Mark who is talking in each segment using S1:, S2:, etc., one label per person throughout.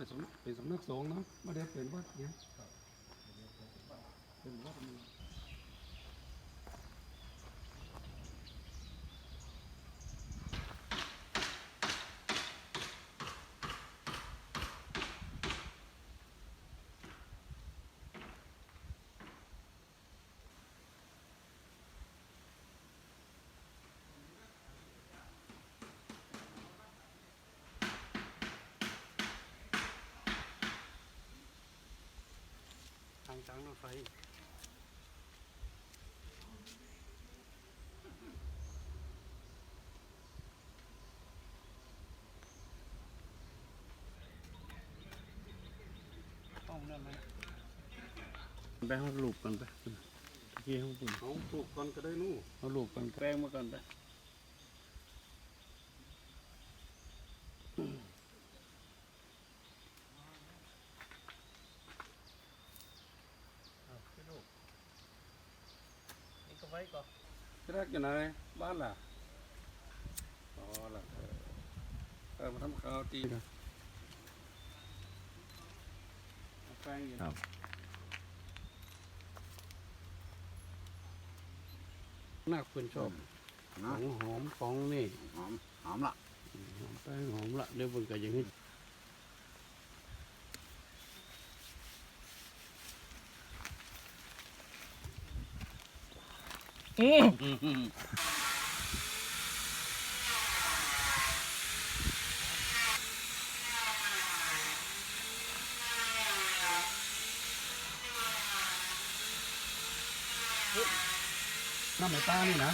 S1: เป็นสำนักสงฆ์เนาะไม่ได้เป็นวัดเนี่ยเป็นวัด ทางช้างรถไฟ
S2: ต้องนั่นไหม
S3: ไปห้องลูกกันไปกี่ห้องปุ่น
S1: เอาปลูกก่อนก็ได้นู่น
S3: เอาลูกกันแป้งมากันไป
S2: เอาพี่ลูกนี่ก็ไว้ก่อน
S1: ที่แรกอยู่ไหนบ้านล่ะอ๋อล่ะเออ เออมาทำข้าวตีนะเอาแป้งอยู่
S3: ครับ
S1: น่าคนชอบข
S3: นะ
S1: องหอมของนี่
S3: หอมหอมละ
S1: หอมแป้งหอมละเดี๋ยวเบิ่งกันอย่างนี้ น้ำไหมตานี่นะ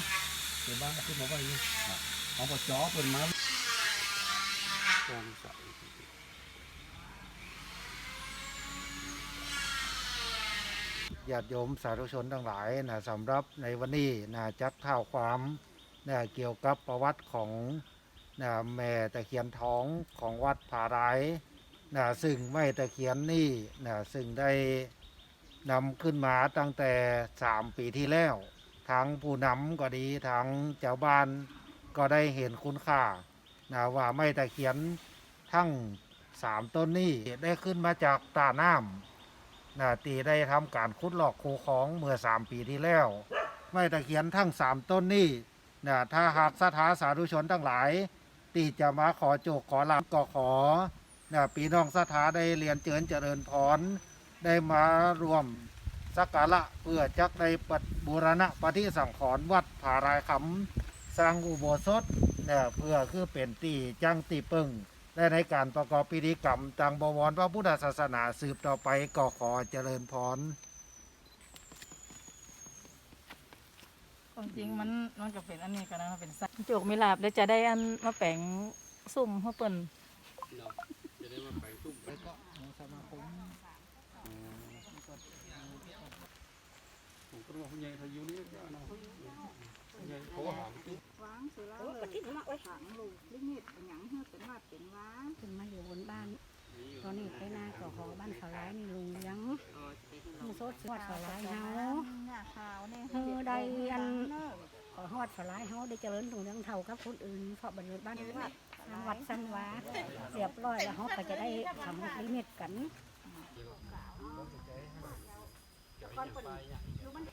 S1: เดี๋ยวบ้านขึ้นมาไว้นี่เอาปะจอเปิดมาจองใส่
S4: ญาติโยมสาธุชนทั้งหลายนะสำหรับในวันนี้นะจักเท่าความนะเกี่ยวกับประวัติของนะแม่ตะเคียนทองของวัดผาไรนะซึ่งไม่ตะเคียนนี่นะซึ่งได้นำขึ้นมาตั้งแต่สามปีที่แล้ว ทั้งผู้นำก็ดีทั้งเจ้าบ้านก็ได้เห็นคุณค่านะว่าไม่ตะเคียนทั้งสามต้นนี้ได้ขึ้นมาจากตาน้ำ นาตีได้ทำการคุดหลอกคูของเมื่อสามปีที่แล้ว ไม่ตะเคียนทั้งสามต้นนี้นะถ้าหากสถาสาธุชนทั้งหลาย ตีจะมาขอโจกขอลาก็ขอนะปีน้องสถาได้เรียนเจริญเจริญพรได้มารวมสักการะเพื่อจักได้ปัดบูรณะปฏิสังขรณ์วัดผารายคำสร้างอุโบสถเนี่ยเพื่อคือเป็นตีจังตีปึง และในการประกอบพิธีกรรมตังบวรพระพุทธศาสนาสืบต่อไปก็ขอเจริญพร
S5: ความจริงมันมันก็เป็นอันนี้กันนะมันเป็นสัตว์โจกไม่หลาบเดี๋ยวจะได้อันมาแปลงซุ่มให้เปิ่น
S1: เนาะจะได้มาแปลงตุ้มแล้วก็
S4: สมาคม
S1: ผมก็ว่าผู้ใหญ่พายุนี่ก็เนาะผู้ใหญ่เขาหามตุ้ม
S6: วางสุราเลยถังลูกลิมิตเป็นหยังเฮือเป็นว่าเป็นว้า
S7: ขึ้นมาอยู่บนบ้าน ตอนนี้ไปนาก็ขอบ้านเขาร้ายนี่ลุงเลี้ยงมือโซดสวดเขาร้ายเฮา
S6: เนี่ยขาวเนี่ย
S7: เฮอได้อันขอฮอดเขาร้ายเฮาได้เจริญถุงเลี้ยงเท่ากับคนอื่นเพราะบรรลุบ้านวัดทางวัดสันวาเรียบร้อยแล้วเฮาก็จะได้ทำลิมิตกัน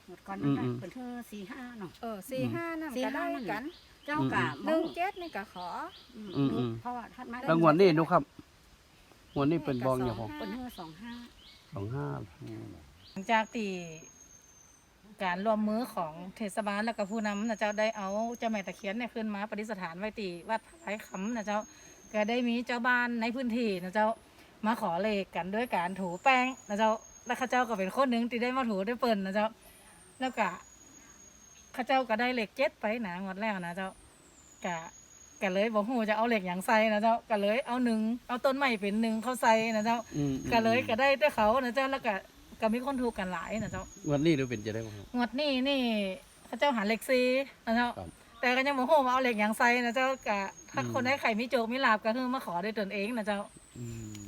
S7: หมดก่อนนั้นเป็นเธอสี่ห้าเนาะ
S6: เออสี่ห้านั่น
S7: สี่
S6: ก็
S7: ห้า
S6: ได้
S7: นั่น
S6: กัน
S7: เจ้ากะ
S6: หนึ่งเจ็ดนี่ก็ขอ
S7: อืม
S3: อืมอืม
S7: เพราะว่าทัดมา
S3: แล้วงวดนี้ดูครับงวดนี้เป็นบองอย่างของ
S7: เป็นเธอสองห้า
S3: สองห้า
S5: หลังจากตีการรวมมือของเทศบาลแล้วก็ผู้นำนะเจ้าได้เอาเจ้าแม่ตะเคียนเนี่ยขึ้นมาประดิษฐานไว้ตีวัดไผ่คำนะเจ้าก็ได้มีเจ้าบ้านในพื้นที่นะเจ้ามาขอเลขกันด้วยการถูแป้งนะเจ้า แล้วข้าเจ้าก็เป็นคนหนึ่งที่ได้มาถูได้เปิ่นนะเจ้าแล้วก็ข้าเจ้าก็ได้เลขเจ็ดไปหนางวดแรกนะเจ้ากะก็เลยบอกฮูจะเอาเหล็กอย่างใส่นะเจ้าก็เลยเอาหนึ่งเอาต้นไม้เป็นหนึ่งเข้าใส่นะเจ้า
S3: อืม
S5: ก็เลยก็ได้แต่เขานะเจ้าแล้วก็ก็มีคนถูกกันหลายนะเจ้าง
S3: วดนี้ดูเป็นจะได้บ่ครับ
S5: งวดนี้นี่เขาเจ้าหาเหล็กซีนะเจ้า
S3: ครับ
S5: แต่ก็ยังโมโหว่าเอาเหล็กอย่างใส่นะเจ้ากะถ้า
S3: อืม
S5: คนได้ไข่มีโจกมีลาบก็คือมาขอด้วยตนเองนะเจ้า
S3: อืม